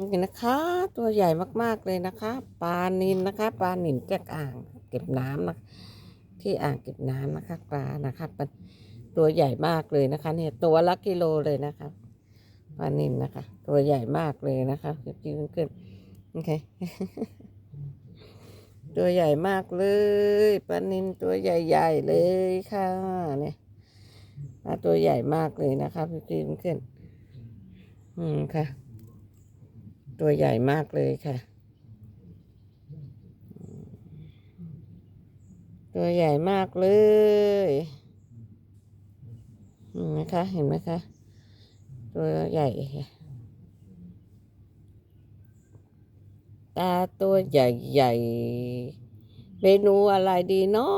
นี่นะคะ ตัวใหญ่มากๆเลยนะคะปลานินนะคะปลาหนินจากอ่างเก็บน้ำนะที่อ่างเก็บน้ำนะคะปลานะคะเป็นตัวใหญ่มากเลยนะคะ เนี่ยตัวละกิโลเลยนะคะปลานินนะคะ ตัวใหญ่มากเลยนะคะยืนขึ้นโอเคตัวใหญ่มากเลยปลานินตัวใหญ่ๆเลยค่ะเนี่ยปลาตัวใหญ่มากเลยนะคะพี่ยืนขึ้น อืมค่ะ ตัวใหญ่มากเลยค่ะ ตัวใหญ่มากเลยเห็นไหมคะเห็นไหมคะ ตัวใหญ่ ตาตัวใหญ่ๆเมนูอะไรดีเนา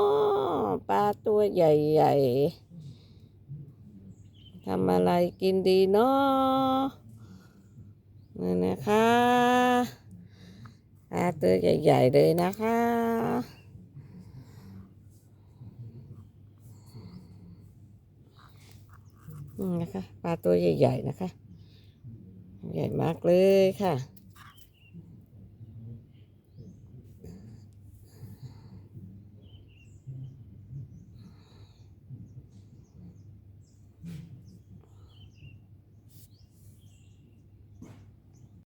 ะปลาตัวใหญ่ๆทำอะไรกินดีเนาะ นะคะปลาตัวใหญ่ๆเลยนะคะนะคะปลาตัวใหญ่ๆนะคะ ใหญ่มากเลยค่ะ